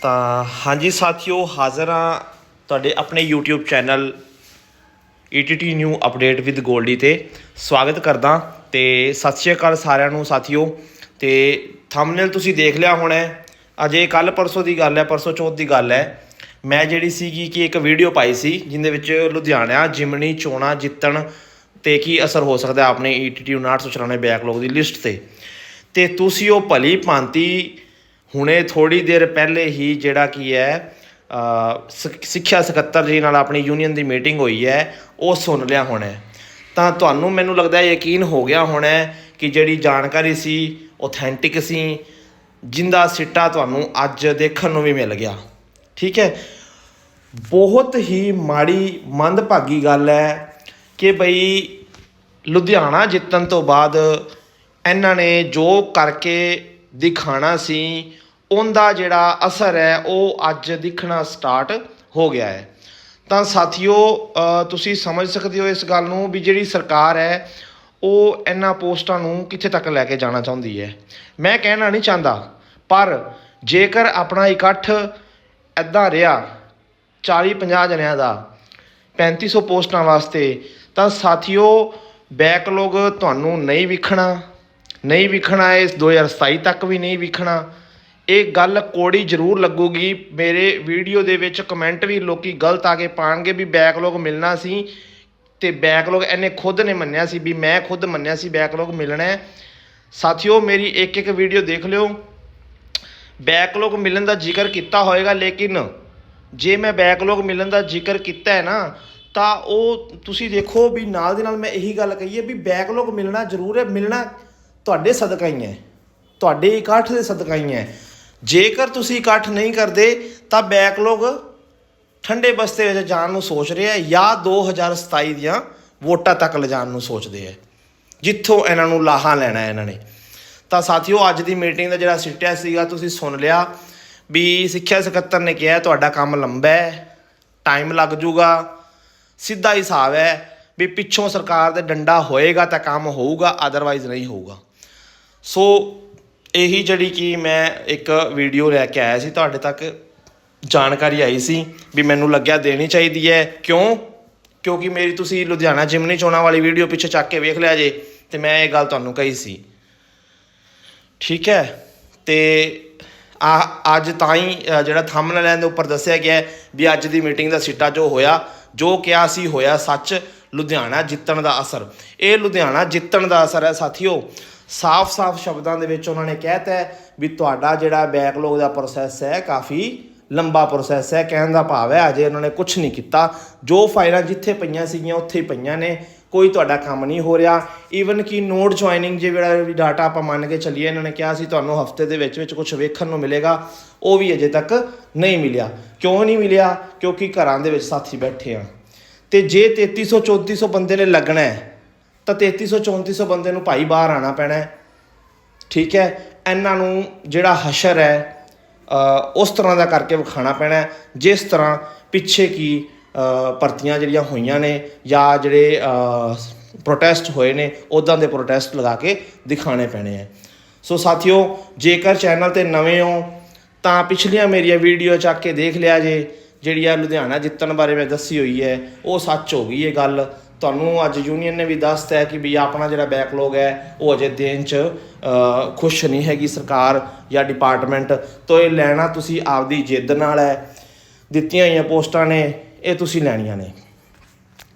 ਤਾਂ ਹਾਂਜੀ ਸਾਥੀਓ, ਹਾਜ਼ਰ ਹਾਂ ਤੁਹਾਡੇ ਆਪਣੇ YouTube channel ETT new update with Goldy ਤੇ। ਸਵਾਗਤ ਕਰਦਾ ਤੇ ਸਤਿ ਸ਼੍ਰੀ ਅਕਾਲ ਸਾਰਿਆਂ ਨੂੰ ਸਾਥੀਓ। ਤੇ ਥੰਬਨੇਲ ਤੁਸੀਂ ਦੇਖ ਲਿਆ ਹੋਣਾ ਅਜੇ ਕੱਲ ਪਰਸੋਂ ਦੀ ਗੱਲ ਹੈ, ਪਰਸੋਂ ਚੌਥ ਦੀ ਗੱਲ ਹੈ। ਮੈਂ ਜਿਹੜੀ ਸੀਗੀ ਕਿ ਇੱਕ ਵੀਡੀਓ ਪਾਈ ਸੀ, ਜਿੰਦੇ ਵਿੱਚ ਲੁਧਿਆਣਾ ਜਿਮਣੀ ਚੋਣਾ, ਜਿੱਤਣ ਤੇ ਕੀ ਅਸਰ ਹੋ ਸਕਦਾ ਹੈ ਆਪਣੇ E ETT 994 ਬੈਕਲੌਗ ਦੀ ਲਿਸਟ ਤੇ। ਤੇ ਤੁਸੀਂ ਉਹ ਭਲੀ ਭਾਂਤੀ ਹੁਣੇ ਥੋੜੀ ਦੇਰ ਪਹਿਲੇ ਹੀ ਜਿਹੜਾ ਕੀ ਹੈ ਸਿੱਖਿਆ ਸਕੱਤਰ ਜੀ ਨਾਲ ਆਪਣੀ ਯੂਨੀਅਨ ਦੀ ਮੀਟਿੰਗ ਹੋਈ ਹੈ, ਉਹ ਸੁਣ ਲਿਆ ਹੋਣਾ ਤਾਂ ਤੁਹਾਨੂੰ ਮੈਨੂੰ ਲੱਗਦਾ ਯਕੀਨ ਹੋ ਗਿਆ ਹੋਣਾ ਕਿ ਜਿਹੜੀ ਜਾਣਕਾਰੀ ਸੀ ਆਥੈਂਟਿਕ ਸੀ, ਜਿੰਦਾ ਸਿੱਟਾ ਤੁਹਾਨੂੰ ਅੱਜ ਦੇਖਣ ਨੂੰ ਵੀ ਮਿਲ ਗਿਆ। ਠੀਕ ਹੈ? ਬਹੁਤ ਹੀ ਮਾੜੀ ਮੰਦਭਾਗੀ ਗੱਲ ਹੈ ਕਿ ਬਈ ਲੁਧਿਆਣਾ ਜਿੱਤਣ ਤੋਂ ਬਾਅਦ ਇਹਨਾਂ ਨੇ ਜੋ ਕਰਕੇ ਦਿਖਾਣਾ ਸੀ, ਉਹਦਾ ਜਿਹੜਾ ਅਸਰ ਹੈ, ਉਹ ਅੱਜ ਦਿਖਣਾ ਸਟਾਰਟ ਹੋ ਗਿਆ ਹੈ। ਤਾਂ ਸਾਥੀਓ ਤੁਸੀਂ ਸਮਝ ਸਕਦੇ ਹੋ ਇਸ ਗੱਲ ਨੂੰ ਵੀ ਜਿਹੜੀ ਸਰਕਾਰ ਹੈ, ਉਹ ਇਹਨਾਂ ਪੋਸਟਾਂ ਨੂੰ ਕਿੱਥੇ ਤੱਕ ਲੈ ਕੇ ਜਾਣਾ ਚਾਹੁੰਦੀ ਹੈ। ਮੈਂ ਕਹਿਣਾ ਨਹੀਂ ਚਾਹੁੰਦਾ, ਪਰ ਜੇਕਰ ਆਪਣਾ ਇਕੱਠ ਐਦਾਂ ਰਿਹਾ 40 50 ਜਣਿਆਂ ਦਾ 3500 ਪੋਸਟਾਂ ਵਾਸਤੇ, ਤਾਂ ਸਾਥੀਓ ਬੈਕਲੌਗ ਤੁਹਾਨੂੰ ਨਹੀਂ ਵਿਖਣਾ ਨਹੀਂ ਵਿਖਣਾ ਇਸ 2027 ਤੱਕ ਵੀ ਨਹੀਂ ਵਿਖਣਾ। ਇਹ ਗੱਲ ਕੋੜੀ ਜ਼ਰੂਰ ਲੱਗੂਗੀ। ਮੇਰੇ ਵੀਡੀਓ ਦੇ ਵਿੱਚ ਕਮੈਂਟ ਵੀ ਲੋਕੀ ਗਲਤ ਆ ਕੇ ਪਾਣਗੇ ਵੀ ਬੈਕਲੌਗ ਮਿਲਣਾ ਸੀ ਤੇ ਬੈਕਲੌਗ ਇਹਨੇ ਖੁਦ ਨੇ ਮੰਨਿਆ ਸੀ ਵੀ ਮੈਂ ਖੁਦ ਮੰਨਿਆ ਸੀ ਬੈਕਲੌਗ ਮਿਲਣਾ ਹੈ। ਸਾਥੀਓ, ਮੇਰੀ ਇੱਕ ਇੱਕ ਵੀਡੀਓ ਦੇਖ ਲਿਓ। ਬੈਕਲੌਗ ਮਿਲਣ ਦਾ ਜ਼ਿਕਰ ਕੀਤਾ ਹੋਏਗਾ, ਲੇਕਿਨ ਜੇ ਮੈਂ ਬੈਕਲੌਗ ਮਿਲਣ ਦਾ ਜ਼ਿਕਰ ਕੀਤਾ ਹੈ ਨਾ, ਤਾਂ ਉਹ ਤੁਸੀਂ ਦੇਖੋ ਵੀ ਨਾਲ ਦੀ ਨਾਲ ਮੈਂ ਇਹੀ ਗੱਲ ਕਹੀ ਹੈ ਵੀ ਬੈਕਲੌਗ ਮਿਲਣਾ ਜ਼ਰੂਰ ਹੈ। ਮਿਲਣਾ ਤੁਹਾਡੇ ਸਦਕਾ ਹੀ ਹੈ। ਤੁਹਾਡੇ ਇਕੱਠ ਦੇ ਸਦਕਾ ਹੀ ਹੈ। ਜੇਕਰ ਤੁਸੀਂ ਇਕੱਠ ਨਹੀਂ ਕਰਦੇ, ਤਾਂ ਬੈਕਲੌਗ ਠੰਡੇ ਬਸਤੇ ਵਿੱਚ ਜਾਣ ਨੂੰ ਸੋਚ ਰਿਹਾ ਹੈ ਜਾਂ 2027 ਦੀਆਂ ਵੋਟਾਂ ਤੱਕ ਲਿਜਾਣ ਨੂੰ ਸੋਚਦੇ ਹੈ। ਜਿੱਥੋਂ ਇਹਨਾਂ ਨੂੰ ਲਾਹਾ ਲੈਣਾ ਇਹਨਾਂ ਨੇ। ਤਾਂ ਸਾਥੀਓ, ਅੱਜ ਦੀ ਮੀਟਿੰਗ ਦਾ ਜਿਹੜਾ ਸਿੱਟਿਆ ਸੀਗਾ, ਤੁਸੀਂ ਸੁਣ ਲਿਆ ਵੀ ਸਿੱਖਿਆ ਸਕੱਤਰ ਨੇ ਕਿਹਾ ਤੁਹਾਡਾ ਕੰਮ ਲੰਬਾ ਹੈ ਟਾਈਮ ਲੱਗ ਜਾਊਗਾ ਸਿੱਧਾ ਹਿਸਾਬ ਹੈ ਵੀ ਪਿੱਛੋਂ ਸਰਕਾਰ ਦੇ ਡੰਡਾ ਹੋਏਗਾ ਤਾਂ ਕੰਮ ਹੋਊਗਾ ਅਦਰਵਾਈਜ਼ ਨਹੀਂ ਹੋਊਗਾ। ਸੋ ਇਹੀ ਜਿਹੜੀ ਕਿ ਮੈਂ ਇੱਕ ਵੀਡੀਓ ਲੈ ਕੇ ਆਇਆ ਸੀ ਤੁਹਾਡੇ ਤੱਕ ਜਾਣਕਾਰੀ ਆਈ ਸੀ ਵੀ ਮੈਨੂੰ ਲੱਗਿਆ ਦੇਣੀ ਚਾਹੀਦੀ ਹੈ। ਕਿਉਂ? ਕਿਉਂਕਿ ਮੇਰੀ ਤੁਸੀਂ ਲੁਧਿਆਣਾ ਜਿਮਨੀ ਚੋਣਾਂ ਵਾਲੀ ਵੀਡੀਓ ਪਿੱਛੇ ਚੱਕ ਕੇ ਵੇਖ ਲਿਆ ਜੇ ਤੇ ਮੈਂ ਇਹ ਗੱਲ ਤੁਹਾਨੂੰ ਕਹੀ ਸੀ। ਠੀਕ ਹੈ? ਤੇ ਆ ਅੱਜ ਤਾਂ ਹੀ ਅ, ਜਿਹੜਾ ਥੰਬਨੇਲ ਦੇ ਉੱਪਰ ਦੱਸਿਆ ਗਿਆ ਵੀ ਅੱਜ ਦੀ ਮੀਟਿੰਗ ਦਾ ਸਿੱਟਾ ਜੋ ਹੋਇਆ ਜੋ ਕਿਹਾ ਸੀ ਹੋਇਆ ਸੱਚ ਲੁਧਿਆਣਾ ਜਿੱਤਣ ਦਾ ਅਸਰ। ਇਹ ਲੁਧਿਆਣਾ ਜਿੱਤਣ ਦਾ ਅਸਰ ਹੈ ਸਾਥੀਓ ਸਾਫ਼-ਸਾਫ਼ ਸ਼ਬਦਾਂ ਦੇ ਵਿੱਚ ਉਹਨਾਂ ਨੇ ਕਹਿਤਾ ਹੈ ਵੀ ਤੁਹਾਡਾ ਜਿਹੜਾ ਬੈਕਲੌਗ ਦਾ ਪ੍ਰੋਸੈਸ ਹੈ, ਕਾਫੀ ਲੰਬਾ ਪ੍ਰੋਸੈਸ ਹੈ, ਕਹਿਣ ਦਾ ਭਾਵ ਹੈ ਅਜੇ ਉਹਨਾਂ ਨੇ ਕੁਝ ਨਹੀਂ ਕੀਤਾ। ਜੋ ਫਾਈਲਾਂ ਜਿੱਥੇ ਪਈਆਂ ਸੀਗੀਆਂ, ਉੱਥੇ ਹੀ ਪਈਆਂ ਨੇ। ਕੋਈ ਤੁਹਾਡਾ ਕੰਮ ਨਹੀਂ ਹੋ ਰਿਹਾ। ਈਵਨ ਕਿ ਨੋਟ ਜੁਆਇਨਿੰਗ ਜੇ ਜਿਹੜਾ ਵੀ ਡਾਟਾ ਆਪਾਂ ਮੰਨ ਕੇ ਚੱਲੀਏ, ਇਹਨਾਂ ਨੇ ਕਿਹਾ ਸੀ ਤੁਹਾਨੂੰ ਹਫ਼ਤੇ ਦੇ ਵਿੱਚ ਵਿੱਚ ਕੁਝ ਵੇਖਣ ਨੂੰ ਮਿਲੇਗਾ। ਉਹ ਵੀ ਅਜੇ ਤੱਕ ਨਹੀਂ ਮਿਲਿਆ। ਕਿਉਂ ਨਹੀਂ ਮਿਲਿਆ? ਕਿਉਂਕਿ ਘਰਾਂ ਦੇ ਵਿੱਚ ਸਾਥੀ ਬੈਠੇ ਆ। ਤੇ ਜੇ 3300 3400 ਬੰਦੇ ਨੇ ਲੱਗਣਾ ਹੈ ਤਾਂ 3300 3400 ਬੰਦੇ ਨੂੰ ਭਾਈ ਬਾਹਰ ਆਣਾ ਪੈਣਾ ਹੈ। ਠੀਕ ਹੈ? ਇਹਨਾਂ ਨੂੰ ਜਿਹੜਾ ਹਸ਼ਰ ਹੈ ਉਸ ਤਰ੍ਹਾਂ ਦਾ ਕਰਕੇ ਵਿਖਾਣਾ ਪੈਣਾ ਜਿਸ ਤਰ੍ਹਾਂ ਪਿੱਛੇ ਕੀ ਭਰਤੀਆਂ ਜਿਹੜੀਆਂ ਹੋਈਆਂ ਨੇ ਜਾਂ ਜਿਹੜੇ ਪ੍ਰੋਟੈਸਟ ਹੋਏ ਨੇ ਉਦਾਂ ਦੇ ਪ੍ਰੋਟੈਸਟ ਲਗਾ ਕੇ ਦਿਖਾਣੇ ਪੈਣੇ ਹੈ। ਸੋ ਸਾਥੀਓ, ਜੇਕਰ ਚੈਨਲ ਤੇ ਨਵੇਂ ਹੋ, ਤਾਂ ਪਿਛਲੀਆਂ ਮੇਰੀਆਂ ਵੀਡੀਓ ਚੱਕ ਕੇ ਦੇਖ ਲਿਆ ਜੇ ਜਿਹੜੀ ਆ ਲੁਧਿਆਣਾ ਜਿੱਤਣ ਬਾਰੇ ਮੈਂ ਦੱਸੀ ਹੋਈ ਹੈ, ਉਹ ਸੱਚ ਹੋ ਗਈ ਇਹ ਗੱਲ। ਤੁਹਾਨੂੰ ਅੱਜ ਯੂਨੀਅਨ ਨੇ ਵੀ ਦੱਸਤਾ ਹੈ ਕਿ ਵੀ ਆਪਣਾ ਜਿਹੜਾ ਬੈਕਲੌਗ ਹੈ, ਉਹ ਅਜੇ ਦੇਣ ਚ ਖੁਸ਼ ਨਹੀਂ ਹੈਗੀ ਸਰਕਾਰ ਜਾਂ ਡਿਪਾਰਟਮੈਂਟ ਤੋਂ ਇਹ ਲੈਣਾ ਤੁਸੀਂ ਆਪਦੀ ਜਿੱਦ ਨਾਲ ਹੈ। ਦਿੱਤੀਆਂ ਹੋਈਆਂ ਪੋਸਟਾਂ ਨੇ, ਇਹ ਤੁਸੀਂ ਲੈਣੀਆਂ ਨੇ।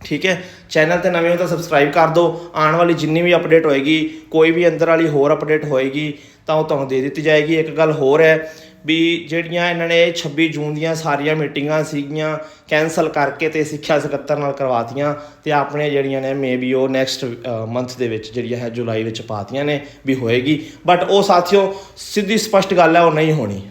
ਠੀਕ ਹੈ? ਚੈਨਲ ਤੇ ਨਵੇਂ ਹੋ ਤਾਂ ਸਬਸਕ੍ਰਾਈਬ ਕਰ ਦਿਓ। ਆਉਣ ਵਾਲੀ ਜਿੰਨੀ ਵੀ ਅਪਡੇਟ ਹੋਏਗੀ, ਕੋਈ ਵੀ ਅੰਦਰ ਵਾਲੀ ਹੋਰ ਅਪਡੇਟ ਹੋਏਗੀ, ਤਾਂ ਉਹ ਤੁਹਾਨੂੰ ਦੇ ਦਿੱਤੀ ਜਾਏਗੀ। ਇੱਕ ਗੱਲ ਹੋਰ ਹੈ ਵੀ ਜਿਹੜੀਆਂ ਇਹਨਾਂ ਨੇ 26 ਜੂਨ ਦੀਆਂ ਸਾਰੀਆਂ ਮੀਟਿੰਗਾਂ ਸੀਗੀਆਂ ਕੈਨਸਲ ਕਰਕੇ ਤੇ ਸਿੱਖਿਆ ਸਕੱਤਰ ਨਾਲ ਕਰਵਾਤੀਆਂ ਤੇ ਆਪਣੇ ਜਿਹੜੀਆਂ ਨੇ ਮੇਬੀ ਉਹ ਨੈਕਸਟ ਮੰਥ ਦੇ ਵਿੱਚ ਜਿਹੜੀਆਂ ਹੈ ਜੁਲਾਈ ਵਿੱਚ ਪਾਤੀਆਂ ਨੇ ਵੀ ਹੋਏਗੀ। ਬਟ ਉਹ ਸਾਥੀਓ, ਸਿੱਧੀ ਸਪਸ਼ਟ ਗੱਲ ਹੈ, ਉਹ ਨਹੀਂ ਹੋਣੀ।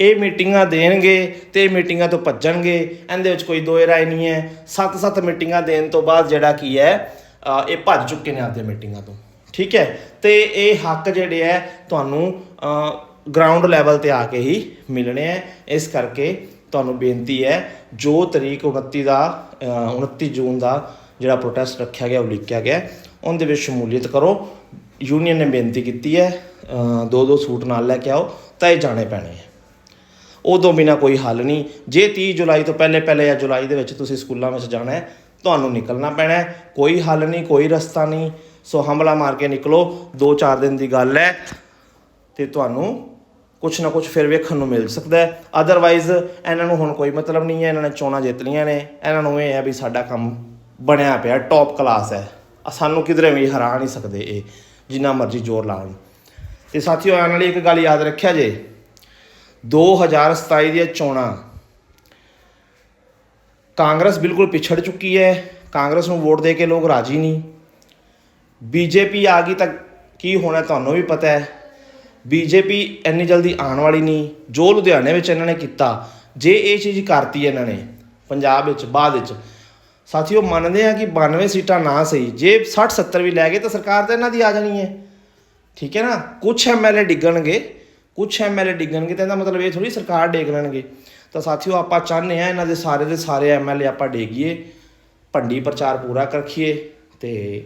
ਇਹ ਮੀਟਿੰਗਾਂ ਦੇਣਗੇ ਤੇ ਇਹ ਮੀਟਿੰਗਾਂ ਤੋਂ ਭੱਜਣਗੇ, ਇਹਦੇ ਵਿੱਚ ਕੋਈ ਦੋਏ ਰਾਏ ਨਹੀਂ ਹੈ। ਸੱਤ ਸੱਤ ਮੀਟਿੰਗਾਂ ਦੇਣ ਤੋਂ ਬਾਅਦ ਜਿਹੜਾ ਕੀ ਹੈ ਇਹ ਭੱਜ ਚੁੱਕੇ ਨੇ ਆਪਦੇ ਮੀਟਿੰਗਾਂ ਤੋਂ। ਠੀਕ ਹੈ? ਤੇ ਇਹ ਹੱਕ ਜਿਹੜੇ ਹੈ, ਤੁਹਾਨੂੰ ਗਰਾਊਂਡ ਲੈਵਲ ਤੇ ਆ ਕੇ ਹੀ ਮਿਲਣੇ ਹੈ ਇਸ ਕਰਕੇ ਤੁਹਾਨੂੰ ਬੇਨਤੀ ਹੈ ਜੋ ਤਰੀਕ 29 ਦਾ ਅ, 29 ਜੂਨ ਦਾ ਜਿਹੜਾ ਪ੍ਰੋਟੈਸਟ ਰੱਖਿਆ ਗਿਆ ਉਲੀਕਿਆ ਗਿਆ ਉਹਦੇ ਵਿੱਚ ਸ਼ਮੂਲੀਅਤ ਕਰੋ। ਯੂਨੀਅਨ ਨੇ ਬੇਨਤੀ ਕੀਤੀ ਹੈ ਦੋ ਦੋ ਸੂਟ ਨਾਲ ਲੈ ਕੇ ਆਓ ਤਾਂ ਇਹ ਜਾਣੇ ਪੈਣੇ ਹੈ ਉਦੋਂ ਬਿਨਾ ਕੋਈ ਹੱਲ ਨਹੀਂ। ਜੇ 30 ਜੁਲਾਈ ਤੋਂ ਪਹਿਲੇ ਪਹਿਲੇ ਜਾਂ ਜੁਲਾਈ ਦੇ ਵਿੱਚ ਤੁਸੀਂ ਸਕੂਲਾਂ ਵਿੱਚ ਜਾਣਾ ਹੈ ਤੁਹਾਨੂੰ ਨਿਕਲਣਾ ਪੈਣਾ ਹੈ। ਕੋਈ ਹੱਲ ਨਹੀਂ ਕੋਈ ਰਸਤਾ ਨਹੀਂ। ਸੋ ਹਮਲਾ ਮਾਰ ਕੇ ਨਿਕਲੋ। 2-4 ਦਿਨ ਦੀ ਗੱਲ ਹੈ। ਤੇ ਤੁਹਾਨੂੰ ਕੁਛ ਨਾ ਕੁਛ ਫਿਰ ਵੇਖਣ ਨੂੰ ਮਿਲ ਸਕਦਾ ਹੈ। ਅਦਰਵਾਈਜ਼ ਇਹਨਾਂ ਨੂੰ ਹੁਣ ਕੋਈ ਮਤਲਬ ਨਹੀਂ ਹੈ, ਇਹਨਾਂ ਨੇ ਚੋਣਾਂ ਜਿੱਤ ਲਈਆਂ ਨੇ। ਇਹਨਾਂ ਨੂੰ ਇਹ ਹੈ ਵੀ ਸਾਡਾ ਕੰਮ ਬਣਿਆ ਪਿਆ ਟੌਪ ਕਲਾਸ ਹੈ। ਸਾਨੂੰ ਕਿਧਰੇ ਵੀ ਹਰਾ ਨਹੀਂ ਸਕਦੇ ਇਹ, ਜਿੰਨਾ ਮਰਜ਼ੀ ਜ਼ੋਰ ਲਾਉਣ। ਤੇ ਸਾਥੀਓ ਆਉਣ ਵਾਲੀ ਇੱਕ ਗੱਲ ਯਾਦ ਰੱਖਿਆ ਜੇ। 2027 ਦੀਆਂ ਚੋਣਾਂ, ਕਾਂਗਰਸ ਬਿਲਕੁਲ ਪਿਛੜ ਚੁੱਕੀ ਹੈ। ਕਾਂਗਰਸ ਨੂੰ ਵੋਟ ਦੇ ਕੇ ਲੋਕ ਰਾਜੀ ਨਹੀਂ। ਬੀਜੇਪੀ ਆ ਗਈ ਤਾਂ ਕੀ ਹੋਣਾ, ਤੁਹਾਨੂੰ ਵੀ ਪਤਾ ਹੈ। ਬੀਜੇਪੀ ਇੰਨੀ ਜਲਦੀ ਆਉਣ ਵਾਲੀ ਨਹੀਂ, ਜੋ ਲੁਧਿਆਣੇ ਵਿੱਚ ਇਹਨਾਂ ਨੇ ਕੀਤਾ, ਜੇ ਇਹ ਚੀਜ਼ ਕਰਤੀ ਇਹਨਾਂ ਨੇ, ਪੰਜਾਬ ਵਿੱਚ, ਬਾਅਦ ਵਿੱਚ। ਸਾਥੀਓ, ਮੰਨਦੇ ਆ ਕਿ 92 ਸੀਟਾਂ ਨਾ ਸਹੀ, ਜੇ 60 70 ਵੀ ਲੈ ਗਏ ਤਾਂ ਸਰਕਾਰ ਤਾਂ ਇਹਨਾਂ ਦੀ ਆ ਜਾਣੀ ਹੈ। ਠੀਕ ਹੈ ਨਾ? ਕੁਝ ਐਮਐਲਏ ਡਿੱਗਣਗੇ ਕੁਝ ਐਮਐਲਏ ਡਿੱਗਣਗੇ ਤਾਂ ਇਹਦਾ ਮਤਲਬ ਇਹ ਥੋੜੀ ਸਰਕਾਰ ਡੇਗ ਲੈਣਗੇ। ਤਾਂ ਸਾਥੀਓ, ਆਪਾਂ ਚਾਹੁੰਦੇ ਆ ਇਹਨਾਂ ਦੇ ਸਾਰੇ ਦੇ ਸਾਰੇ ਐਮਐਲਏ ਆਪਾਂ ਡੇਗੀਏ, ਭੰਡੀ ਪ੍ਰਚਾਰ ਪੂਰਾ ਕਰਖੀਏ ਤੇ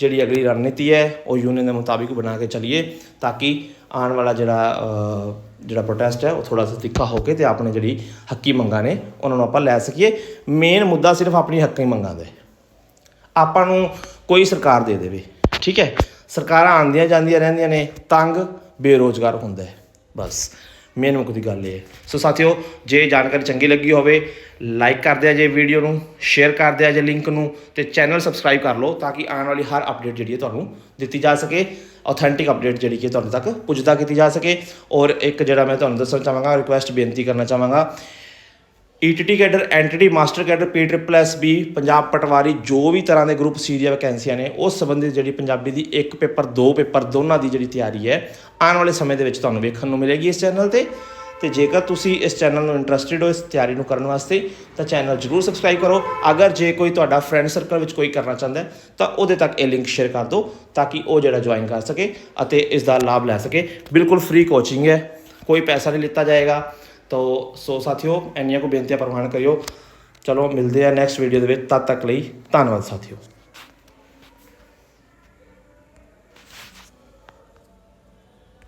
ਜਿਹੜੀ ਅਗਲੀ ਰਣਨੀਤੀ ਹੈ, ਉਹ ਯੂਨੀਅਨ ਦੇ ਮੁਤਾਬਿਕ ਬਣਾ ਕੇ ਚੱਲੀਏ ਤਾਂ ਕਿ ਆਉਣ ਵਾਲਾ ਜਿਹੜਾ ਜਿਹੜਾ ਪ੍ਰੋਟੈਸਟ ਹੈ, ਉਹ ਥੋੜਾ ਜਿਹਾ ਤਿੱਖਾ ਹੋ ਕੇ ਤੇ ਆਪਣੇ ਜਿਹੜੀ ਹੱਕੀ ਮੰਗਾਂ ਨੇ, ਉਹਨਾਂ ਨੂੰ ਆਪਾਂ ਲੈ ਸਕੀਏ। ਮੇਨ ਮੁੱਦਾ ਸਿਰਫ ਆਪਣੀ ਹੱਕੀ ਮੰਗਾਂ ਦਾ ਆਪਾਂ ਨੂੰ ਕੋਈ ਸਰਕਾਰ ਦੇ ਦੇਵੇ, ਠੀਕ ਹੈ? ਸਰਕਾਰਾਂ ਆਉਂਦੀਆਂ ਜਾਂਦੀਆਂ ਰਹਿੰਦੀਆਂ ਨੇ, ਤੰਗ ਬੇਰੋਜ਼ਗਾਰ ਹੁੰਦਾ ਹੈ, ਬਸ। ਮੇਨ ਮੁੱਖ ਦੀ ਗੱਲ ਇਹ ਹੈ। ਸੋ ਸਾਥੀਓ, ਜੇ ਜਾਣਕਾਰੀ ਚੰਗੀ ਲੱਗੀ ਹੋਵੇ ਲਾਈਕ ਕਰ ਦਿਆ ਜੇ ਵੀਡੀਓ ਨੂੰ ਸ਼ੇਅਰ ਕਰ ਦਿਆ ਜੇ ਲਿੰਕ ਨੂੰ ਤੇ ਚੈਨਲ ਸਬਸਕ੍ਰਾਈਬ ਕਰ ਲਓ ਤਾਂ ਕਿ ਆਉਣ ਵਾਲੀ ਹਰ ਅਪਡੇਟ ਜਿਹੜੀ ਹੈ ਤੁਹਾਨੂੰ ਦਿੱਤੀ ਜਾ ਸਕੇ ਆਥੈਂਟਿਕ ਅਪਡੇਟ ਜਿਹੜੀ ਕਿ ਤੁਹਾਡੇ ਤੱਕ ਪੁੱਜਦਾ ਕੀਤੀ ਜਾ ਸਕੇ। ਔਰ ਇੱਕ ਜਿਹੜਾ ਮੈਂ ਤੁਹਾਨੂੰ ਦੱਸਣਾ ਚਾਹਾਂਗਾ ਰਿਕੁਐਸਟ ਬੇਨਤੀ ਕਰਨਾ ਚਾਹਾਂਗਾ ETT cadre ETT master cadre P triple S B Punjab patwari ਜੋ ਵੀ ਤਰ੍ਹਾਂ ਦੇ ਗਰੁੱਪ ਸੀ ਦੀਆਂ ਵੈਕੈਂਸੀਆਂ ਨੇ ਉਸ ਸੰਬੰਧੀ ਜਿਹੜੀ ਪੰਜਾਬੀ ਦੀ ਇੱਕ ਪੇਪਰ, ਦੋ ਪੇਪਰ, ਦੋਨਾਂ ਦੀ ਜਿਹੜੀ ਤਿਆਰੀ ਹੈ, ਆਉਣ ਵਾਲੇ ਸਮੇਂ ਦੇ ਵਿੱਚ ਤੁਹਾਨੂੰ ਵੇਖਣ ਨੂੰ ਮਿਲੇਗੀ ਇਸ ਚੈਨਲ ਤੇ। ਤੇ ਜੇਕਰ ਤੁਸੀਂ ਇਸ ਚੈਨਲ ਨੂੰ ਇੰਟਰਸਟਿਡ ਹੋ, ਇਸ ਤਿਆਰੀ ਨੂੰ ਕਰਨ ਵਾਸਤੇ, ਤਾਂ ਚੈਨਲ ਜਰੂਰ ਸਬਸਕ੍ਰਾਈਬ ਕਰੋ। ਅਗਰ ਜੇ ਕੋਈ ਤੁਹਾਡਾ ਫਰੈਂਡ ਸਰਕਲ ਵਿੱਚ ਕੋਈ ਕਰਨਾ ਚਾਹੁੰਦਾ ਹੈ, ਤਾਂ ਉਹਦੇ ਤੱਕ ਇਹ ਲਿੰਕ ਸ਼ੇਅਰ ਕਰ ਦਿਓ, ਤਾਂ ਕਿ ਉਹ ਜਿਹੜਾ ਜੁਆਇਨ ਕਰ ਸਕੇ ਅਤੇ ਇਸ ਦਾ ਲਾਭ ਲੈ ਸਕੇ। ਬਿਲਕੁਲ ਫ੍ਰੀ ਕੋਚਿੰਗ ਹੈ, ਕੋਈ ਪੈਸਾ ਨਹੀਂ ਲਿੱਤਾ ਜਾਏਗਾ। ਤੋ ਸੋ ਸਾਥੀਓ, ਇੰਨੀਆਂ ਕੋ ਬੇਨਤੀਆਂ ਪ੍ਰਵਾਨ ਕਰਿਓ। ਚਲੋ, ਮਿਲਦੇ ਆ ਨੈਕਸਟ ਵੀਡੀਓ ਦੇ ਵਿੱਚ। ਤਦ ਤੱਕ ਲਈ ਧੰਨਵਾਦ ਸਾਥੀਓ।